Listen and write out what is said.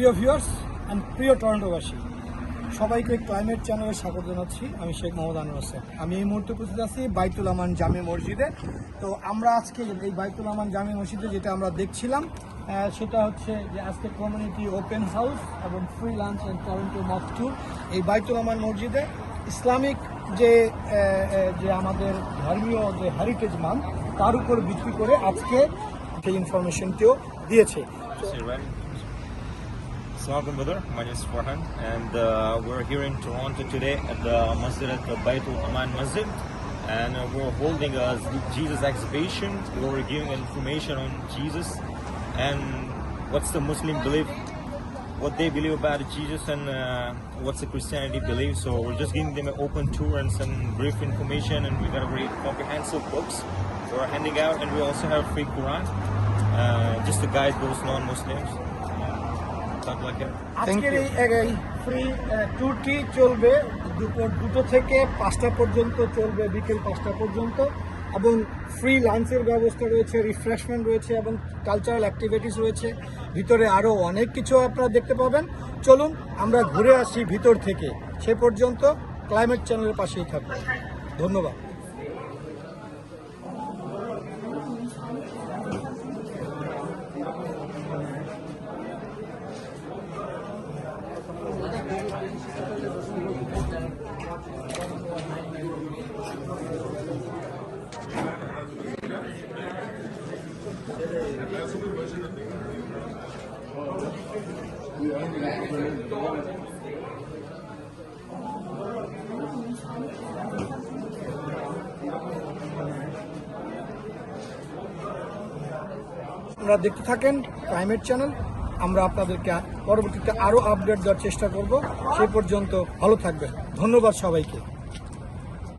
প্রিয় viewers and প্রিয় টরন্টোবাসী। সবাইকে ক্লাইমেট চ্যানেলে স্বাগত জানাচ্ছি। আমি শেখ মোহাম্মদ আনোয়ার হোসেন। আমি এই মুহূর্তে উপস্থিত আছি বাইতুল আমান জামে মসজিদে। তো আমরা আজকে এই বাইতুল আমান জামে মসজিদে যেটা আমরা দেখছিলাম সেটা হচ্ছে যে আজকে কমিউনিটি ওপেন হাউস এবং free lunch and Toronto tour এই বাইতুল আমান মসজিদে। ইসলামিক যে যে আমাদের ধর্মীয় যে হেরিটেজ মান তার উপর ভিত্তি করে আজকে সেই ইনফরমেশনটিও দিয়েছে। Assalamualaikum brother, my name is Farhan and uh, we're here in Toronto today at the Masjid at the Baitul Aman Masjid and uh, we're holding a Jesus exhibition. We're giving information on Jesus and what's the Muslim belief, what they believe about Jesus and uh, what's the Christianity belief. So we're just giving them an open tour and some brief information and we got a very comprehensive books we're handing out and we also have free Quran uh, just to guide those non-Muslims. আজকের এই এই free ট্যুরটি চলবে দুপুর দুটো থেকে পাঁচটা পর্যন্ত চলবে বিকেল পাঁচটা পর্যন্ত এবং ফ্রি লাঞ্চের ব্যবস্থা রয়েছে রিফ্রেশমেন্ট রয়েছে এবং কালচারাল অ্যাক্টিভিটিস রয়েছে। ভিতরে আরও অনেক কিছু আপনারা দেখতে পাবেন। চলুন আমরা ঘুরে আসি ভিতর থেকে। সে পর্যন্ত ক্লাইমেট চ্যানেলের পাশেই থাকব ধন্যবাদ। আপনারা দেখতে থাকেন ক্লাইমেট চ্যানেল। আমরা আপনাদেরকে পরবর্তীতে আরও আপডেট দেওয়ার চেষ্টা করব। সেই পর্যন্ত ভালো থাকবেন। ধন্যবাদ সবাইকে।